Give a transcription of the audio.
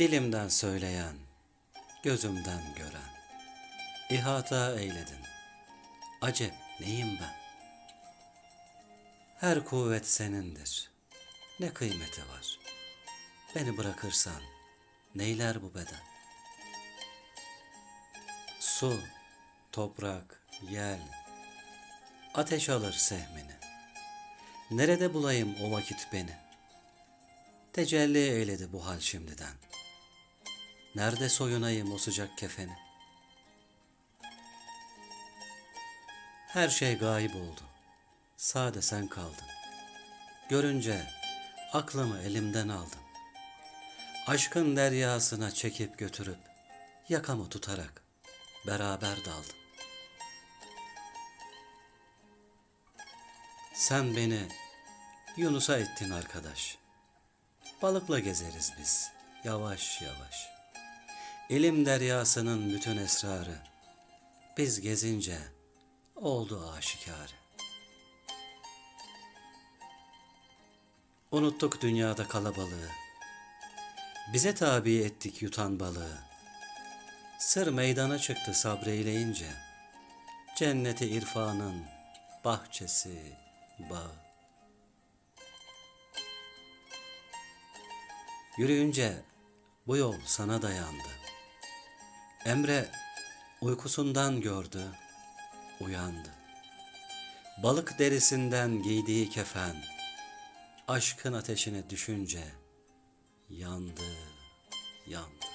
Dilimden söyleyen, gözümden gören, ihata eyledin. Acep neyim ben? Her kuvvet senindir. Ne kıymeti var? Beni bırakırsan neyler bu beden? Su, toprak, yel, ateş alır sehmini. Nerede bulayım o vakit beni? Tecelli eyledi bu hal şimdiden. Nerede soyunayım o sıcak kefeni? Her şey gayip oldu. Sade sen kaldın. Görünce aklımı elimden aldın. Aşkın deryasına çekip götürüp yakamı tutarak beraber daldım. Sen beni Yunus'a ettin arkadaş. Balıkla gezeriz biz yavaş yavaş. İlim deryasının bütün esrarı biz gezince oldu aşikar. Unuttuk dünyada kalabalığı. Bize tabi ettik yutan balığı. Sır meydana çıktı sabreyleyince. Cenneti irfanın bahçesi, bağı. Yürüyünce bu yol sana dayandı. Emre uykusundan gördü, uyandı. Balık derisinden giydiği kefen, aşkın ateşine düşünce yandı, yandı.